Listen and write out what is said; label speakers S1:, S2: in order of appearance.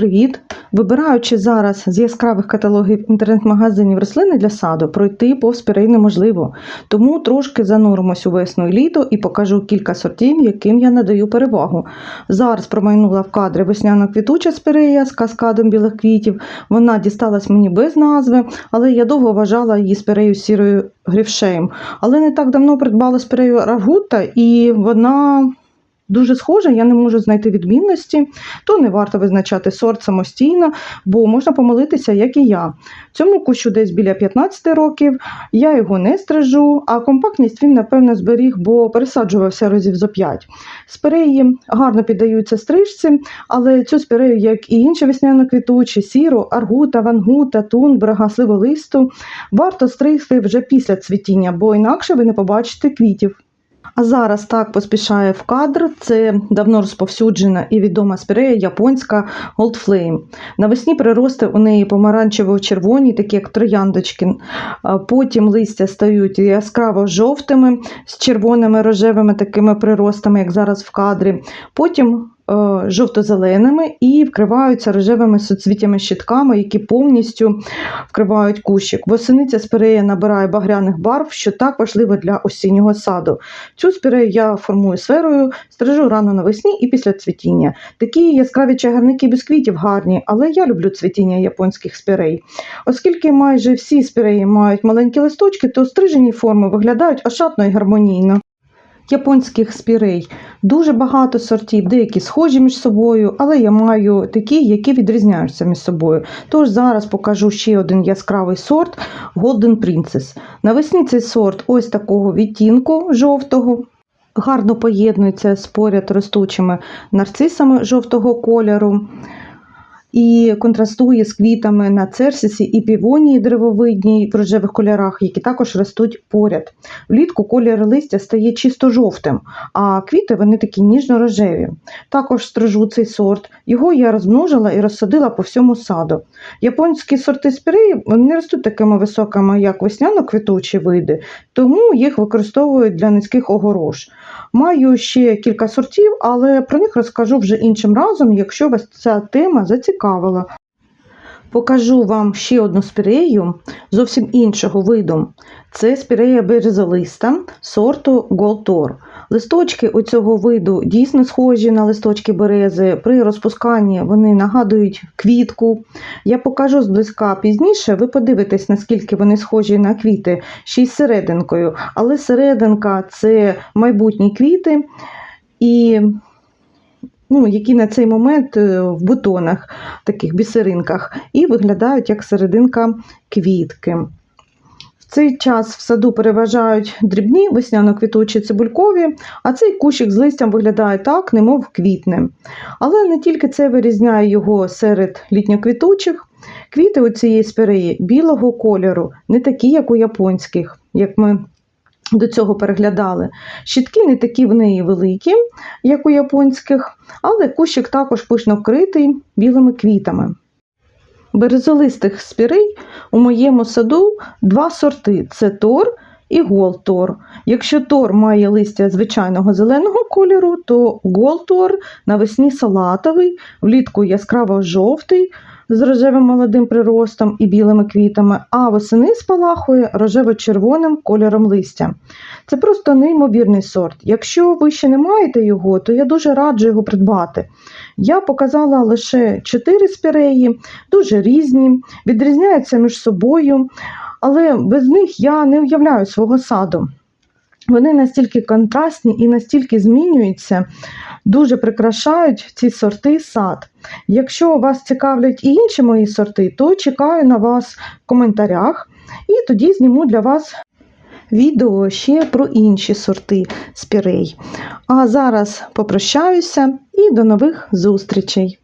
S1: привіт! Вибираючи зараз з яскравих каталогів інтернет-магазинів рослини для саду, пройти повз спірей неможливо. Тому трошки зануримось у весну і літо і покажу кілька сортів, яким я надаю перевагу. Зараз промайнула в кадри весняно-квітуча спірея з каскадом білих квітів. Вона дісталась мені без назви, але я довго вважала її спірею сірою грівшеєм. Але не так давно придбала спірею рагута, і вона дуже схожа, я не можу знайти відмінності, то не варто визначати сорт самостійно, бо можна помилитися, як і я. Цьому кущу десь біля 15 років, я його не стрижу, а компактність він, напевно, зберіг, бо пересаджувався разів зо 5. Спиреї гарно піддаються стрижці, але цю спирею, як і інші весняно-квітучі, сіру, аргута, вангута, тунбрага, сливолисту, варто стригти вже після цвітіння, бо інакше ви не побачите квітів. А зараз так поспішає в кадр. Це давно розповсюджена і відома спірея японська Gold Flame. Навесні прирости у неї помаранчево-червоні, такі як трояндочки. Потім листя стають яскраво жовтими з червоними рожевими такими приростами, як зараз в кадрі. Потім жовто-зеленими і вкриваються рожевими соцвітями щитками, які повністю вкривають кущик. Восени ця спірея набирає багряних барв, що так важливо для осіннього саду. Цю спірею я формую сферою, стрижу рано навесні і після цвітіння. Такі яскраві чагарники без квітів гарні, але я люблю цвітіння японських спірей. Оскільки майже всі спіреї мають маленькі листочки, то стрижені форми виглядають ошатно і гармонійно. Японських спірей дуже багато сортів, деякі схожі між собою, але я маю такі, які відрізняються між собою. Тож зараз покажу ще один яскравий сорт Golden Princess. Навесні цей сорт ось такого відтінку жовтого. Гарно поєднується з поряд ростучими нарцисами жовтого кольору і контрастує з квітами на церсисі і півонії деревовидній в рожевих кольорах, які також ростуть поряд. Влітку колір листя стає чисто жовтим, а квіти вони такі ніжно-рожеві. Також стрижу цей сорт. Його я розмножила і розсадила по всьому саду. Японські сорти спіреї не ростуть такими високими, як весняно-квітучі види, тому їх використовують для низьких огорож. Маю ще кілька сортів, але про них розкажу вже іншим разом, якщо вас ця тема зацікавила. Покажу вам ще одну спірею зовсім іншого виду. Це спірея березолиста сорту Голтор. Листочки у цього виду дійсно схожі на листочки берези. При розпусканні вони нагадують квітку. Я покажу зблизька пізніше, ви подивитесь, наскільки вони схожі на квіти, ще й з серединкою. Але серединка це майбутні квіти. І ну, які на цей момент е, в бутонах, таких бісеринках, і виглядають як серединка квітки. В цей час в саду переважають дрібні весняно-квітучі цибулькові, а цей кущик з листям виглядає так, немов квітне. Але не тільки це вирізняє його серед літньоквітучих. Квіти у цієї спіреї білого кольору, не такі, як у японських, як ми до цього переглядали. Щітки не такі в неї великі, як у японських, але кущик також пишно вкритий білими квітами. Березолистих спірей у моєму саду два сорти це тор і голтор. Якщо тор має листя звичайного зеленого кольору, то голтор навесні салатовий, влітку яскраво жовтий з рожевим молодим приростом і білими квітами, а восени спалахує рожево-червоним кольором листя. Це просто неймовірний сорт. Якщо ви ще не маєте його, то я дуже раджу його придбати. Я показала лише 4 спіреї, дуже різні, відрізняються між собою, але без них я не уявляю свого саду. Вони настільки контрастні і настільки змінюються, дуже прикрашають ці сорти сад. Якщо вас цікавлять і інші мої сорти, то чекаю на вас в коментарях і тоді зніму для вас відео ще про інші сорти спірей. А зараз попрощаюся і до нових зустрічей!